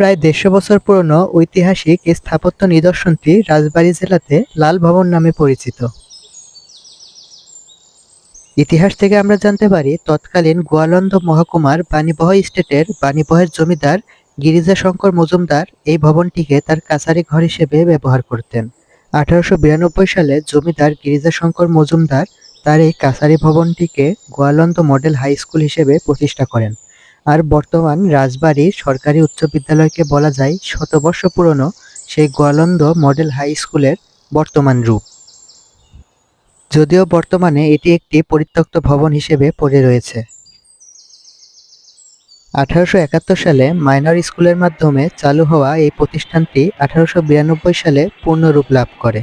প্রায় দেড়শো বছর পুরনো ঐতিহাসিক এই স্থাপত্য নিদর্শনটি রাজবাড়ী জেলাতে লাল ভবন নামে পরিচিত। ইতিহাস থেকে আমরা জানতে পারি, তৎকালীন গোয়ালন্দ মহকুমার বাণীবহ স্টেটের বাণীবহের জমিদার গিরিজা শঙ্কর মজুমদার এই ভবনটিকে তার কাছারি ঘর হিসেবে ব্যবহার করতেন। আঠারোশো বিরানব্বই সালে জমিদার গিরিজা শঙ্কর মজুমদার তার এই কাছারি ভবনটিকে গোয়ালন্দ মডেল হাই স্কুল হিসেবে প্রতিষ্ঠা করেন। আর বর্তমান রাজবাড়ী সরকারি উচ্চ বিদ্যালয়কে বলা যায় শতবর্ষ পুরনো সেই গোয়ালন্দ মডেল হাই স্কুলের বর্তমান রূপ। যদিও বর্তমানে এটি একটি পরিত্যক্ত ভবন হিসেবে পড়ে রয়েছে। আঠারোশো একাত্তর সালে মাইনর স্কুলের মাধ্যমে চালু হওয়া এই প্রতিষ্ঠানটি আঠারোশো বিরানব্বই সালে পূর্ণরূপ লাভ করে।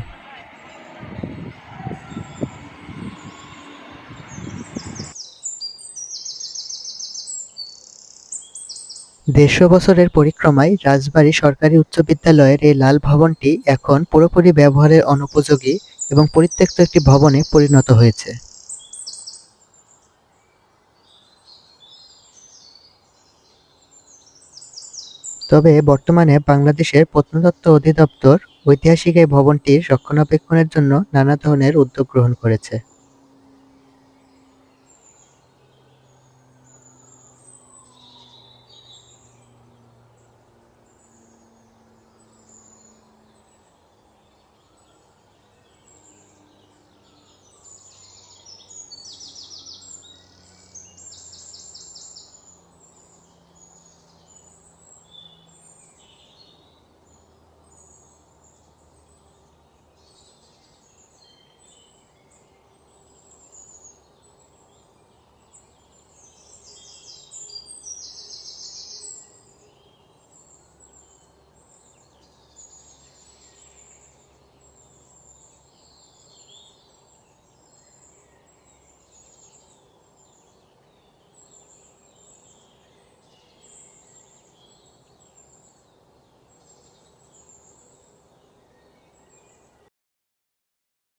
দেড়শো বছরের পরিক্রমায় রাজবাড়ী সরকারি উচ্চ বিদ্যালয়ের এই লাল ভবনটি এখন পুরোপুরি ব্যবহারের অনুপযোগী এবং পরিত্যক্ত একটি ভবনে পরিণত হয়েছে। তবে বর্তমানে বাংলাদেশের প্রত্নতত্ত্ব অধিদপ্তর ঐতিহাসিক এই ভবনটির রক্ষণাবেক্ষণের জন্য নানা ধরনের উদ্যোগ গ্রহণ করেছে।